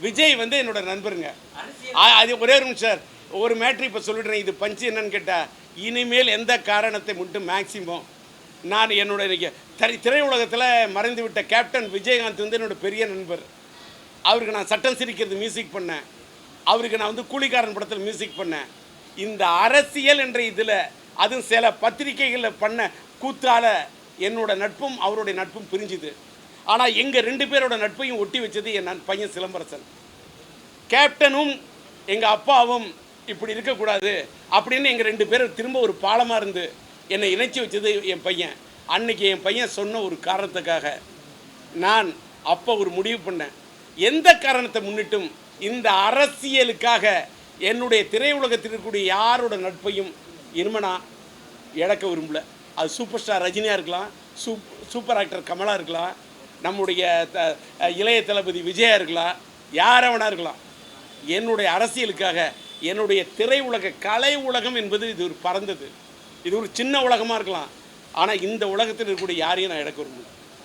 விஜய் வந்து என்னோட நண்பருங்க. அது ஒரே ஒரு சார். ஒரு மேட்ரு இப்போ சொல்லிடுறேன். இது பஞ்சு என்னன்னு கேட்டால் இனிமேல் எந்த காரணத்தை மட்டும் மேக்சிமம் நான் என்னுடைய திரை திரையுலகத்தில் மறைந்து விட்ட கேப்டன் விஜயகாந்த் வந்து என்னோட பெரிய நண்பர். அவருக்கு நான் சட்டம் சிரிக்கிறது மியூசிக் பண்ணேன். அவருக்கு நான் வந்து கூலிக்காரன் படத்தில் மியூசிக் பண்ணேன். இந்த அரசியல் என்ற இதில் அதுவும் சில பத்திரிகைகளில் பண்ண கூத்தால என்னோட நட்பும் அவருடைய நட்பும் பிரிஞ்சுது. ஆனால் எங்கள் ரெண்டு பேரோட நட்பையும் ஒட்டி வச்சது என் பையன் சிலம்பரசன். கேப்டனும் எங்கள் அப்பாவும் இப்படி இருக்கக்கூடாது அப்படின்னு எங்கள் ரெண்டு பேரும் திரும்ப ஒரு பாலமாக இருந்து என்னை இணைச்சி வச்சது என் பையன். அன்னைக்கு என் பையன் சொன்ன ஒரு காரணத்துக்காக நான் அப்போ ஒரு முடிவு பண்ணேன். எந்த காரணத்தை முன்னிட்டும் இந்த அரசியலுக்காக என்னுடைய திரையுலகத்தில் இருக்கக்கூடிய யாரோட நட்பையும் இருமனா இழக்க விரும்பல. அது சூப்பர் ஸ்டார் ரஜினியாக இருக்கலாம் சூப் சூப்பர் ஆக்டர் கமலா இருக்கலாம் நம்முடைய த- இளைய தளபதி விஜயா இருக்கலாம் யாரவனா இருக்கலாம். என்னுடைய அரசியலுக்காக என்னுடைய திரையுலக கலை உலகம் என்பது இது ஒரு பறந்தது இது ஒரு சின்ன உலகமாக இருக்கலாம். ஆனால் இந்த உலகத்தில் இருக்கக்கூடிய யாரையும் நான் இழக்க விரும்பல.